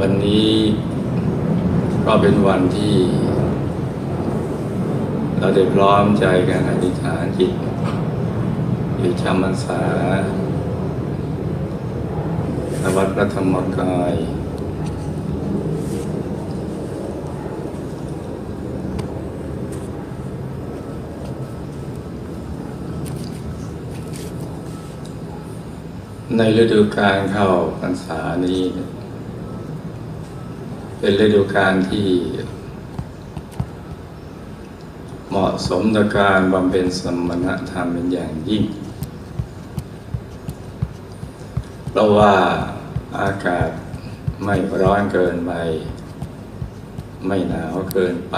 วันนี้ก็เป็นวันที่ เราได้พร้อมใจกันอธิษฐานจิตอยู่จำพรรษาณวัดพระธรรมกาย ในฤดูกาลเข้าพรรษานี้ เป็นฤดูกาลที่ เหมาะสมต่อการบำเพ็ญสมณธรรมเป็นอย่างยิ่ง เพราะว่าอากาศไม่ร้อนเกินไป ไม่หนาวเกินไป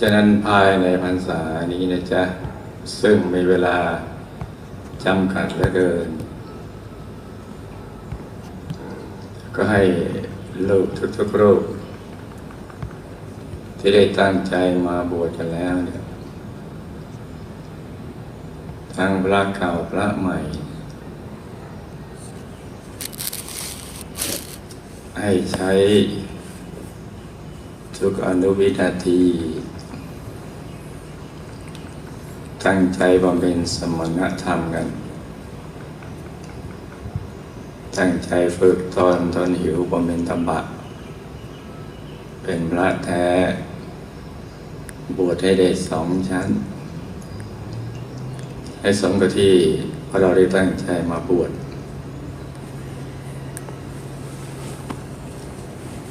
ฉะนั้นภายในพรรษานี้นะจ๊ะ ซึ่งมีเวลาจำกัดเหลือเกิน ก็ให้ลูกทุกๆรูปที่ได้ตั้งใจมาบวชกันแล้วเนี่ยทั้งพระเก่าพระใหม่ ให้ใช้ทุกอนุวินาที ตั้งใจบำเพ็ญสมณธรรมกัน ตั้งใจฝึกตนทนหิวบำเพ็ญธรรมะเป็นพระแท้ บวชให้ได้สองชั้น ให้สมกับที่พเราได้ตั้งใจมาบวช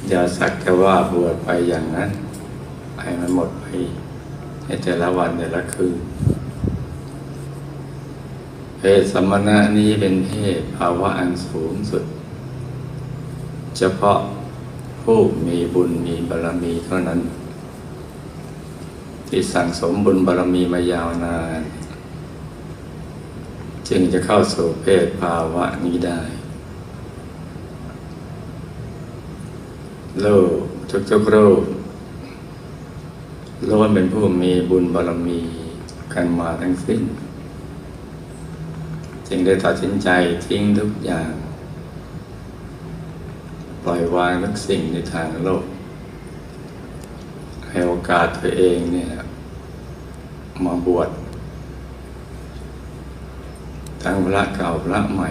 อย่าสักแต่ว่าบวชไปอย่างนั้น ให้มันหมดไปในแต่ละวันแต่ละคืน เพศสมณะนี้เป็นเพศภาวะอันสูงสุด เฉพาะผู้มีบุญมีบารรมีเท่านั้น ที่สั่งสมบุญบารรมีมายาวนาน จึงจะเข้าสู่เพศภาวะนี้ได้โลกทุกๆโลกล้วนเป็นผู้มีบุญบารรมีกันมาทั้งสิ้น จึงได้ตัดสินใจทิ้งทุกอย่าง ปล่อยวางทุกสิ่งในทางโลก ให้โอกาสตัวเองเนี่ยมาบวชทั้งพระเก่าพระใหม่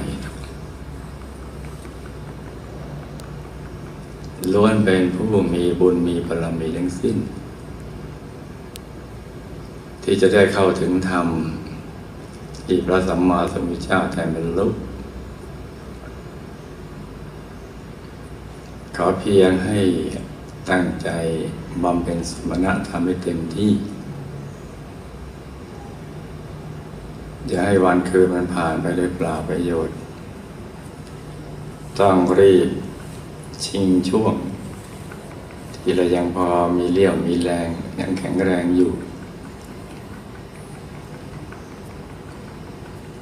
ล้วนเป็นผู้มีบุญมีบารมีทั้งสิ้น ที่จะได้เข้าถึงธรรม ที่พระสัมมาสัมพุทธเจ้าได้บรรลุขอเพียงให้ตั้งใจบำเพ็ญสมณธรรมให้เต็มที่ อย่าให้วันคืนมันผ่านไปด้วยเปล่าประโยชน์ ต้องรีบชิงช่วง ที่เรายังพอมีเลี้ยวมีแรงยังแข็งแรงอยู่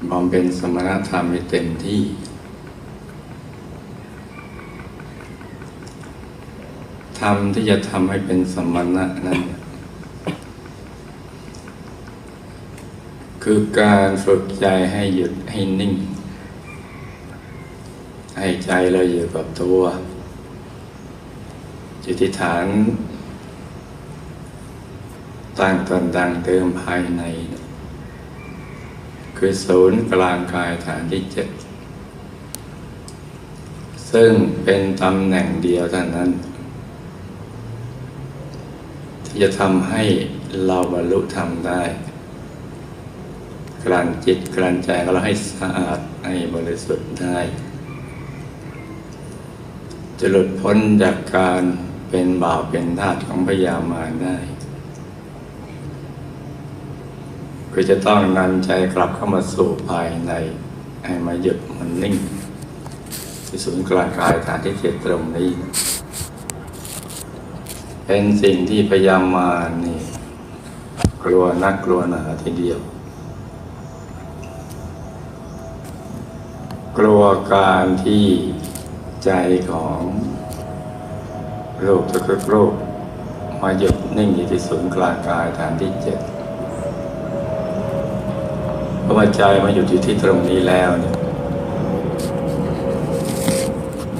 บำเพ็ญสมณธรรมให้เต็มที่ ธรรมที่จะทำให้เป็นสมณะนั้น คือการฝึกใจให้หยุดให้นิ่ง ให้ใจเราอยู่กับตัวจิตที่ฐาน ตั้งตนดังเติมภายใน คือศูนย์กลางกายฐานที่เจ็ดซึ่งเป็นตำแหน่งเดียวเท่านั้น ที่จะทำให้เราบรรลุธรรมได้ กลั่นจิตกลั่นใจของเราให้สะอาดให้บริสุทธิ์ได้ จะหลุดพ้นจากการเป็นบ่าวเป็นทาสของพยามารได้ คือจะต้องนำใจกลับเข้ามาสู่ภายในให้มาหยุดมันนิ่ง ที่ศูนย์กลางกายฐานที่เจ็ดตรงนี้ เป็นสิ่งที่พยายามมานี่กลัวนักกลัวหนาทีเดียว กลัวการที่ใจของโลกทุกโลกมาหยุดนิ่งอยู่ที่ศูนย์กลางกายฐานที่เจ็ด ราะว่าใจมาหยุดอยู่ที่ตรงนี้แล้วเนี่ย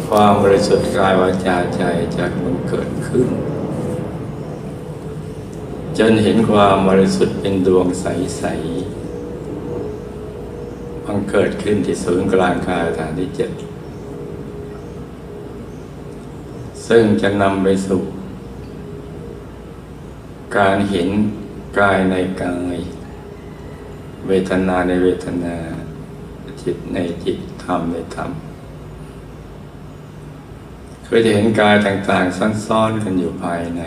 ความบริสุทธิ์กายวาจาใจจะมันเกิดขึ้น จนเห็นความบริสุทธิ์เป็นดวงใสๆมันเกิดขึ้นที่ศูนย์กลางกายฐานที่เจ็ดซึ่งจะนำไปสู่ การเห็นกายในกาย เวทนาในเวทนา จิตในจิตธรรมในธรรมเคือจะเห็นกายต่างๆซ่อนๆกันอยู่ภายใน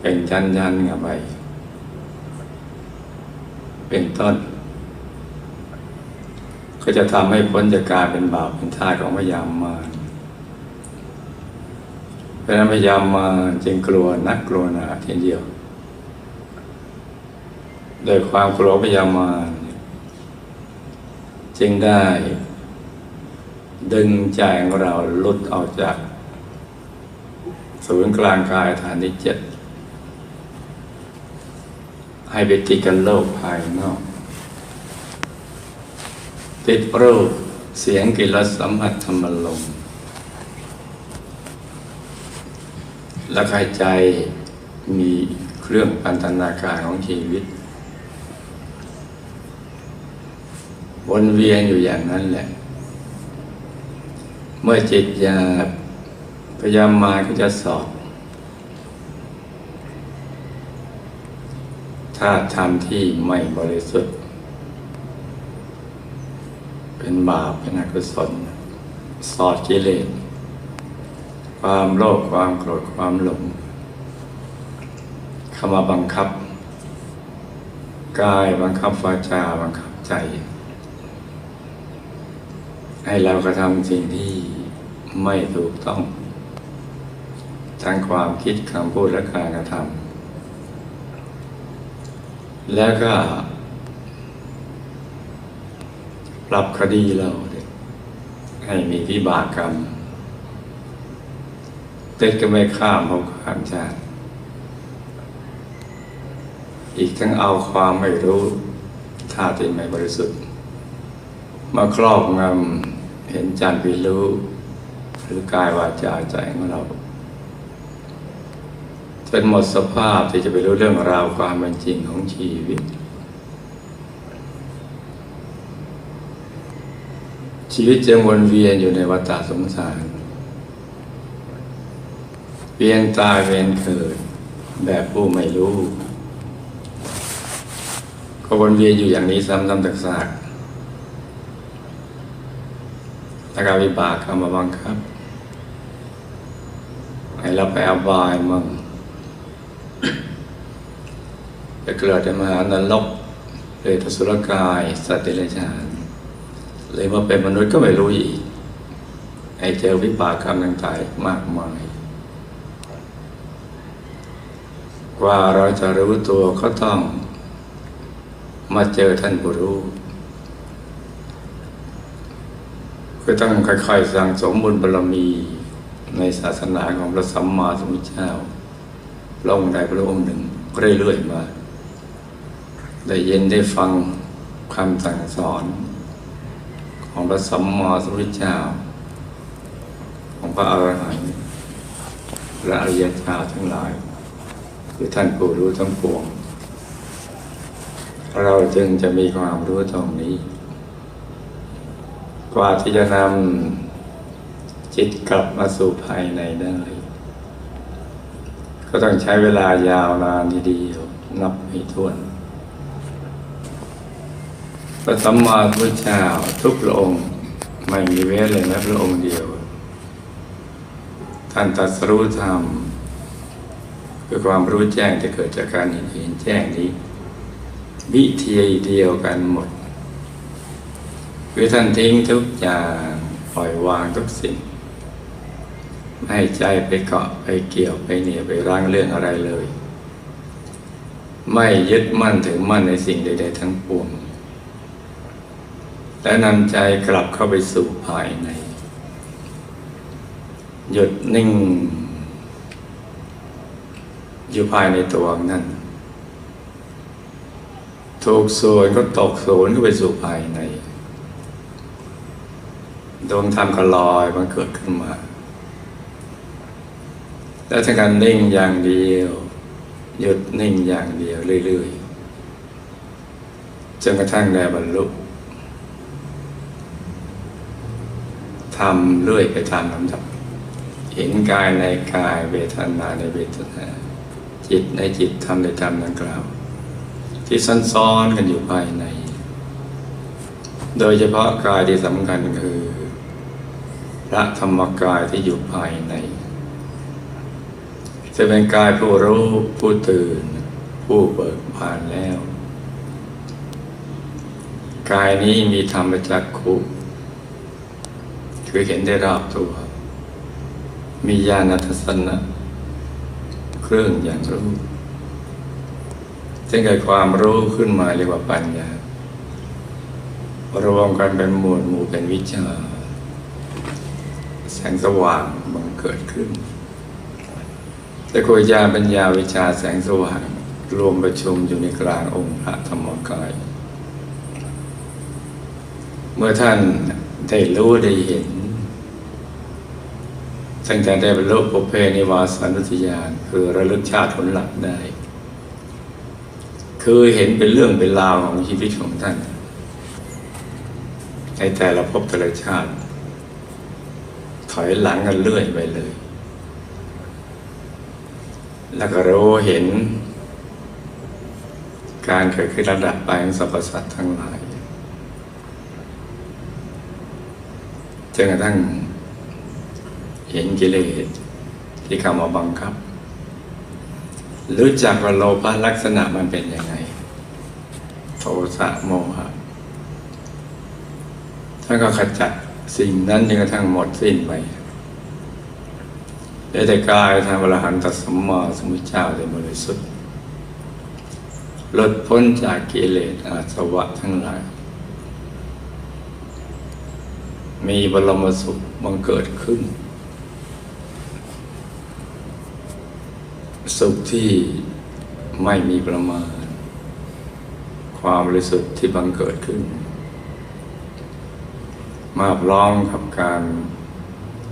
เป็นชั้นๆกันไปเป็นต้น ก็จะทำให้พ้นจากการเป็นบาปเป็นทาสของพยามมารเพราะนั้นพยามมารจึงกลัวนักกลัวหนาทีเดียว โดยความกลัวพยามารจึงได้ ดึงใจของเราลุดออกจาก ศูนย์กลางกายฐานที่เจ็ดให้ไปติดกันโลกภายนอก ติดรูปเสียงกิรสสัมผัสธรรมลมและใครใจมีเครื่องพันธนาการของชีวิต วนเวียนอยู่อย่างนั้นแหละ เมื่อจิตอยากพยายามมาก็จะสอบถ้าทำที่ไม่บริสุทธิ์ เป็นบาปเป็นอกุศล สอดกิเลสความโลภความโกรธความหลงเข้ามาบังคับ กายบังคับวาจาบังคับใจ ให้เรากระทำสิ่งที่ไม่ถูกต้อง ทั้งความคิดคำพูดและการกระทำแล้วก็ปรับคดีเรา ให้มีวิบากกรรมเต็ดก็ไม่ข้ามภพข้ามชาติอีกทั้งเอาความไม่รู้ท่าที่ไม่บริสุทธิ์ มาครอบงำเห็นจานพิรู้หรือกายวาจาใจของเราจนหมดสภาพที่จะไปรู้เรื่องราวความเป็นจริงของชีวิต ชีวิตจะวนเวียนอยู่ในวัฏสงสาร เวียนตายเวียนเกิด แบบผู้ไม่รู้ ก็วนเวียนอยู่อย่างนี้ซ้ำๆซาก ๆแล้วก็วิบากเข้ามาบังคับ ให้เราไปอบายมั่งจะเกิดในมหานรกเปรตสุรกาย สัตว์เดรัจฉานเลยมาเป็นมนุษย์ก็ไม่รู้อีกให้เจอวิบากกรรมต่างๆมากมาย กว่าเราจะรู้ตัวก็ต้องมาเจอท่านผู้รู้ ก็ต้องค่อยๆสั่งสมบุญบารมีในศาสนาของพระสัมมาสัมพุทธเจ้าพระองค์ใดพระองค์หนึ่งเรื่อยๆมา ได้เย็นได้ฟังคำสั่งสอน ของพระสัมมาสัมพุทธเจ้า ของพระอรหันต์พระอริยเจ้าทั้งหลาย คือท่านผู้รู้ทั้งปวง เราจึงจะมีความรู้ตรงนี้ กว่าที่จะนำจิตกลับมาสู่ภายในได้ ก็ต้องใช้เวลายาวนานทีเดียว นับไม่ถ้วนพระสัมมาสัมพุทธเจ้าทุกพระองค์ไม่มีเว้นเลยแม้พระองค์เดียว ท่านตรัสรู้ธรรมคือความรู้แจ้งที่เกิดจากการเห็นเห็นแจ้งนี้ วิธีเดียวกันหมด คือท่านทิ้งทุกอย่างปล่อยวางทุกสิ่ง ไม่ให้ใจไปเกาะไปเกี่ยวไปเหนี่ยวไปร่างเรื่องอะไรเลย ไม่ยึดมั่นถึงมั่นในสิ่งใด ๆ ทั้งปวงและนำใจกลับเข้าไปสู่ภายใน หยุดนิ่ง อยู่ภายในตัวนั้นถูกส่วนก็ตกศูนย์ก็ไปสู่ภายใน ดวงธรรมก็ลอยมันเกิดขึ้นมา แล้วถ้าการนิ่งอย่างเดียว หยุดนิ่งอย่างเดียวเรื่อยๆจนกระทั่งได้บรรลุทำเรื่อยไปตามลำดับ เห็นกายในกายเวทนาในเวทนา จิตในจิตทำในธรรมดังกล่าว ที่ซ้อนๆกันอยู่ภายใน โดยเฉพาะกายที่สำคัญคือ พระธรรมกายที่อยู่ภายใน จะเป็นกายผู้รู้ผู้ตื่น ผู้เบิกบานแล้ว กายนี้มีธรรมจักขุคือเห็นได้รอบตัว มีญาณทัศนะ เครื่องอย่างรู้จึงเกิดความรู้ขึ้นมาเรียกว่าปัญญารวมกันเป็นหมวดหมู่เป็นวิชา แสงสว่างบังเกิดขึ้น แต่คุยาปัญญาวิชาแสงสว่างรวมประชุมอยู่ในกลางองค์พระธรรมกาย เมื่อท่านได้รู้ได้เห็นตั้งแต่ได้บรรลุปุเพนิวาสานุสยานคือระลึกชาติผลหลักได้ คือเห็นเป็นเรื่องเป็นราวของชีวิตของท่าน ในแต่ละภพแต่ละชาติ ถอยหลังกันเรื่อยไปเลย แล้วก็รู้เห็น การเกิดขึ้นระดับไปของสรรพสัตว์ทั้งหลายจนกระทั่งเห็นกิเลสที่เข้ามาบังคับ รู้จักว่าโลภะลักษณะมันเป็นยังไง โทสะโมหะท่านก็ขจัด สิ่งนั้นจนกระทั่งหมดสิ้นไปได้แต่กายทางอรหันตสัมมาสัมพุทธเจ้าได้บริสุทธิ์หลุดพ้นจากกิเลสอาสวะทั้งหลาย มีบรมสุขบังเกิดขึ้น สุขที่ไม่มีประมาณ ความบริสุทธิ์ที่บังเกิดขึ้น มาพร้อมกับการ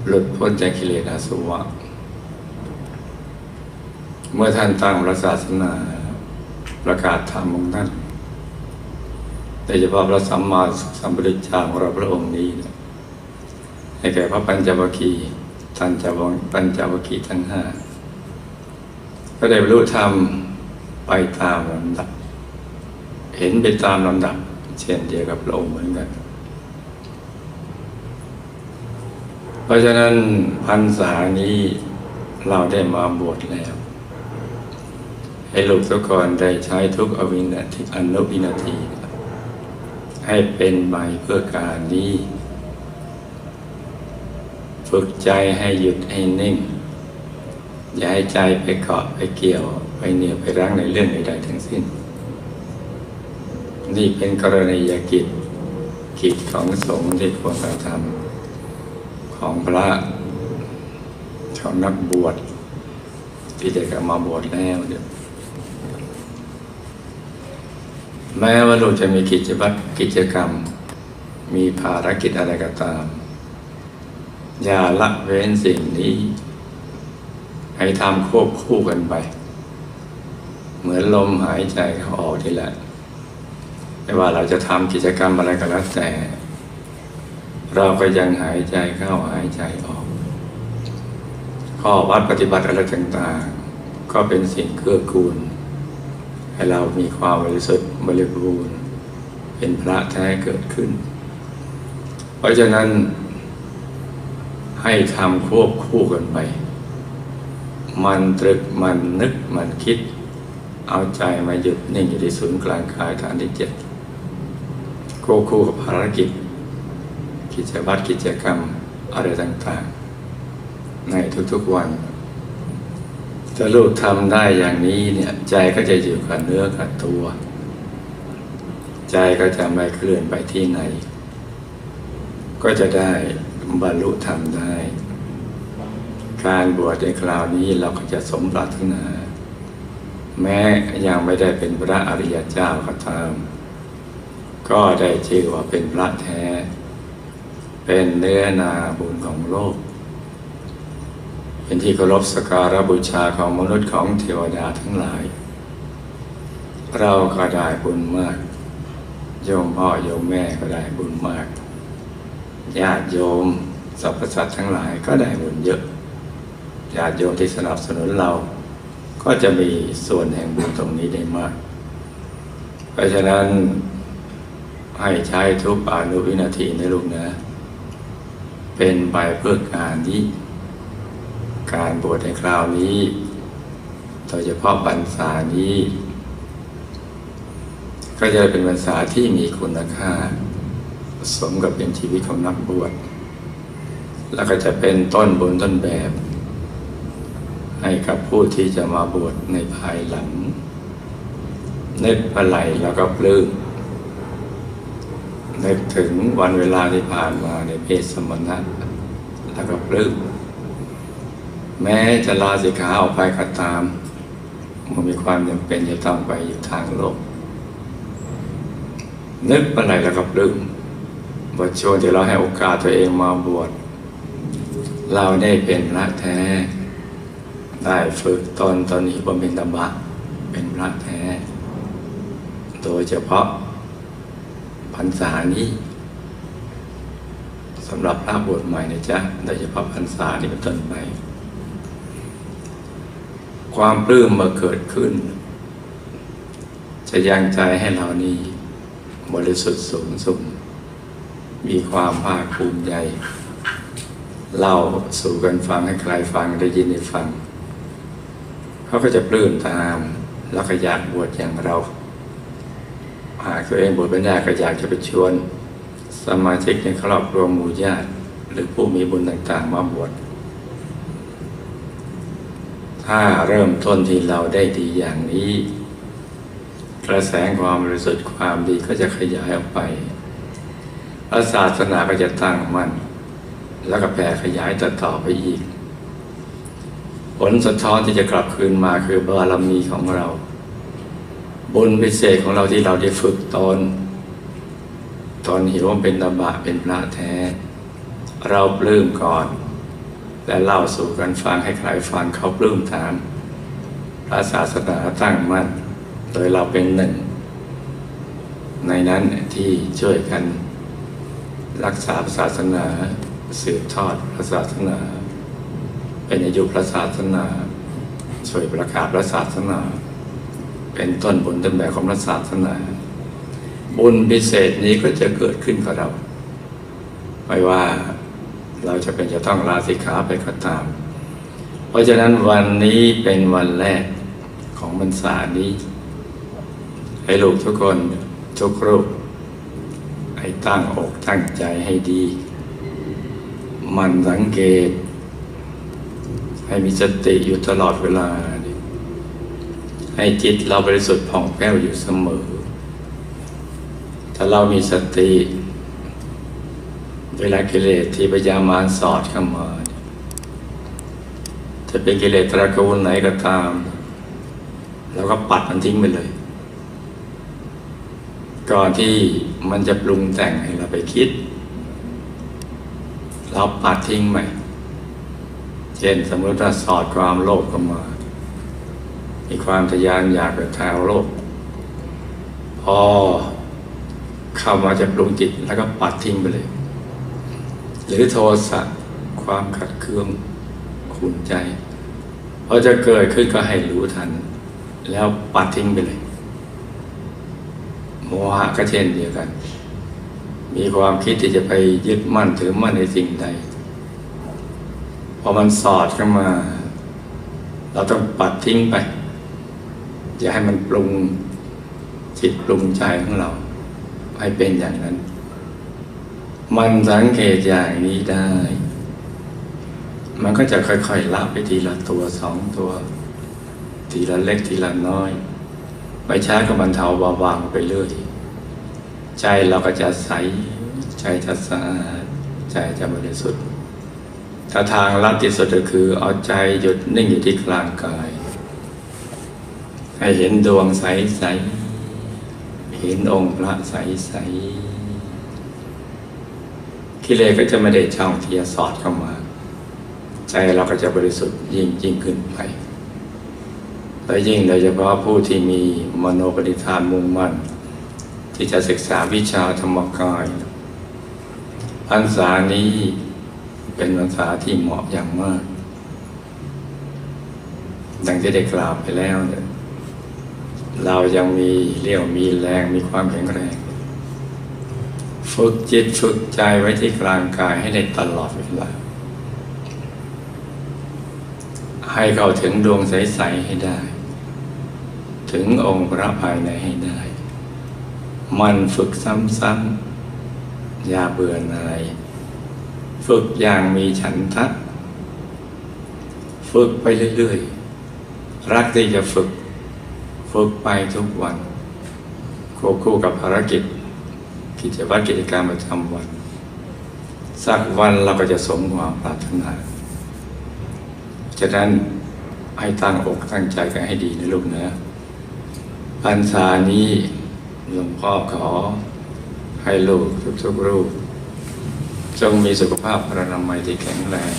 หลุดพ้นจากกิเลสอาสวะ เมื่อท่านตั้งพระศาสนาประกาศธรรมของท่านโดยเฉพาะพระสัมมาสัมพุทธเจ้าของเราพระองค์นี้นะให้แก่พระปัญจวัคคีย์ท่านจะวงปัญจวัคคีย์ทั้งห้าก็ได้บรรลุธรรมไปตามลำดับ เห็นไปตามลำดับ เช่นเดียวกับพระองค์เหมือนกัน เพราะฉะนั้นพรรษานี้เราได้มาบวชแล้ว ให้ลูกทุกคนได้ใช้ทุกอวินาทีอนุวินาที ให้เป็นใบเพื่อการนี้ ฝึกใจให้หยุดให้นิ่ง อย่าให้ใจไปเกาะไปเกี่ยว ไปเหนี่ยวไปรั้งในเรื่องใดๆทั้งสิ้น นี่เป็นกรณียกิจกิจของสงฆ์ที่ควรกระทำ ของพระของนักบวชที่จะกลับมาบวชแล้วเนี่ยแม้ว่าเราจะมีกิจวัตรกิจกรรม มีภารกิจอะไรก็ตาม อย่าละเว้นสิ่งนี้ ให้ทำควบคู่กันไป เหมือนลมหายใจเขาออกที่แหละไม่ว่าเราจะทำกิจกรรมอะไรก็แล้วแต่ เราก็ยังหายใจเข้าหายใจออก ข้อวัดปฏิบัติอะไรต่างๆ ก็เป็นสิ่งเกื้อกูล ให้เรามีความบริสุทธิ์บริบูรณ์เป็นพระแท้เกิดขึ้น เพราะฉะนั้นให้ทำควบคู่กันไป มันตรึกมันนึกมันคิด เอาใจมาหยุดนิ่งอยู่ที่ศูนย์กลางกายฐานที่เจ็ดควบคู่กับภารกิจ กิจวัตรกิจกรรมอะไรต่างๆ ในทุกๆวันถ้าลูกทำได้อย่างนี้เนี่ยใจก็จะอยู่กับเนื้อกับตัว ใจก็จะไม่เคลื่อนไปที่ไหน ก็จะได้บรรลุธรรมได้ การบวชในคราวนี้เราก็จะสมปรารถนาแม้ยังไม่ได้เป็นพระอริยเจ้าก็ตาม ก็ได้ชื่อว่าเป็นพระแท้ เป็นเนื้อนาบุญของโลก เป็นที่เคารพสักการะบูชาของมนุษย์ของเทวดาทั้งหลาย เราก็ได้บุญมาก โยมพ่อโยมแม่ก็ได้บุญมาก ญาติโยมสรรพสัตว์ทั้งหลายก็ได้บุญเยอะ ญาติโยมที่สนับสนุนเรา ก็จะมีส่วนแห่งบุญตรงนี้ได้มาก เพราะฉะนั้นให้ใช้ทุกอานุวินาทีนะลูกนะ เป็นไปเพื่อการนี้ การบวชในคราวนี้โดยเฉพาะบรรษานี้ ก็จะเป็นบรรษาที่มีคุณค่า สมกับเป็นชีวิตของนักบวช แล้วก็จะเป็นต้นบุญต้นแบบ ให้กับผู้ที่จะมาบวชในภายหลังในึกอะไรแล้วก็ปลื้ม นึกถึงวันเวลาที่ผ่านมาในเพศสมณะแล้วก็ปลื้มแม้จะลาสิกขาออกไปก็ตาม มันมีความจำเป็นจะต้องไปอยู่ทางโลก นึกอะไรแล้วก็ปลื้มบทช่วงที่เราให้โอกาสตัวเองมาบวชเราได้เป็นพระแท้ ได้ฝึกตนตอนนี้บำเพ็ญธรรมะเป็นพระแท้ โดยเฉพาะ รรษานี้สำหรับพระบวชใหม่นะจ๊ะโดยเฉพาะพรรษานี้เป็นต้นไป ความปลื้มมาเกิดขึ้น จะยังใจให้เรานี่บริสุทธิ์สูงสุดมีความภาคภูมิใจเล่าสู่กันฟังให้ใครฟังได้ยินได้ฟัง เขาก็จะปลื้มตาม แล้วก็อยากบวชอย่างเรา หากตัวเองบวชไม่ได้ก็อยากจะไปชวน สมาชิกในครอบครัวหมู่ญาติ หรือผู้มีบุญต่างๆ มาบวชถ้าเริ่มต้นที่เราได้ดีอย่างนี้ กระแสความบริสุทธิ์ความดีก็จะขยายออกไปพระศาสนาก็จะตั้งมั่นแล้วก็แผ่ขยายต่อต่อไปอีก ผลสะท้อนที่จะกลับคืนมาคือบารมีของเรา บุญพิเศษของเราที่เราได้ฝึกตน ตอนหิวว่าเป็นตบะเป็นพระแท้ เราปลื้มก่อน และเล่าสู่กันฟังให้ใครฟังเขาปลื้มตามพระศาสนาตั้งมั่น โดยเราเป็นหนึ่ง ในนั้นที่ช่วยกัน รักษาศาสนาสืบทอดพระศาสนา เป็นอายุพระศาสนา ช่วยประกาศพระศาสนา เป็นต้นบุญต้นแบบของพระศาสนา บุญพิเศษนี้ก็จะเกิดขึ้นกับเรา ไม่ว่าเราจะเป็นจะต้องลาสิกขาไปก็ตาม เพราะฉะนั้นวันนี้เป็นวันแรกของพรรษานี้ ให้ลูกทุกคนทุกรูปให้ตั้งอกตั้งใจให้ดี มันสังเกต ให้มีสติอยู่ตลอดเวลา ให้จิตเราบริสุทธิ์ผ่องแผ้วอยู่เสมอ ถ้าเรามีสติ เวลากิเลสที่พยายามารสอดเข้ามา จะเป็นกิเลสตระกูลไหนก็ตามแล้วก็ปัดมันทิ้งไปเลย ก่อนที่มันจะปรุงแต่งให้เราไปคิด เราปัดทิ้งไหมเช่นสมมติว่าสอดความโลภเข้ามา มีความทะยานอยากแบบทางโลก พอเข้ามาจะปรุงจิตแล้วก็ปัดทิ้งไปเลย หรือโทสะความขัดเคืองขุนใจพอจะเกิดขึ้นก็ให้รู้ทัน แล้วปัดทิ้งไปเลย โมหะก็เช่นเดียวกัน มีความคิดที่จะไปยึดมั่นถือมั่นในสิ่งใด พอมันสอดเข้ามา เราต้องปัดทิ้งไป อย่าให้มันปรุงจิตปรุงใจของเรา ให้เป็นอย่างนั้น มันสังเกตอย่างนี้ได้ มันก็จะค่อยๆละไปทีละตัวสองตัว ทีละเล็กทีละน้อยไม่ช้าก็บรรเทาเบาบางไปเรื่อยใจเราก็จะใส ใจจะสะอาด ใจจะบริสุทธิ์ถ้าทางลัดที่สุดก็คือเอาใจหยุดนิ่งอยู่ที่กลางกาย ให้เห็นดวงใสใสเห็นองค์พระใสใสแกิเลสก็จะไม่ได้ช่องที่จะสอดเข้ามา ใจเราก็จะบริสุทธิ์ยิ่งยิ่งขึ้นไปและยิ่งโดยเฉพาะผู้ที่มีมโนปณิธานมุ่งมั่น ที่จะศึกษาวิชาธรรมกายพรรษานี้เป็นพรรษาที่เหมาะอย่างมาก ดังที่ได้กล่าวไปแล้วเนี่ย เรายังมีเรี่ยวมีแรงมีความแข็งแรง ฝึกจิตฝึกใจไว้ที่กลางกายให้ได้ตลอดเวลาให้เข้าถึงดวงใส ๆ ให้ได้ ถึงองค์พระภายในให้ได้ มันฝึกซ้ำๆอย่าเบื่อหน่ายฝึกอย่างมีฉันทะ ฝึกไปเรื่อย ๆ รักที่จะฝึก ฝึกไปทุกวันควบคู่กับภารกิจ กิจวัตรกิจกรรประจำวัน สักวันเราก็จะสมความปรารถนาฉะนั้นให้ตั้งอกตั้งใจกันให้ดีนะลูกนะพรรษานี้หลวงพ่อขอ ให้ลูกทุกๆรูป จงมีสุขภาพพรรณนามัยที่แข็งแรง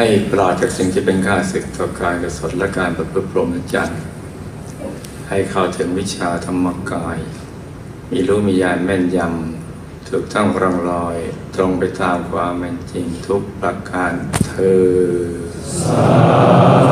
ให้ปราศจากสิ่งที่เป็นข้าศึกต่อการกระสนและการประพฤติพรหมจรรย์ให้เข้าถึงวิชาธรรมกาย มีรู้มีญาณแม่นยำ ถูกต้องรังรอยตรงไปตามความเป็นจริงทุกประการเธอ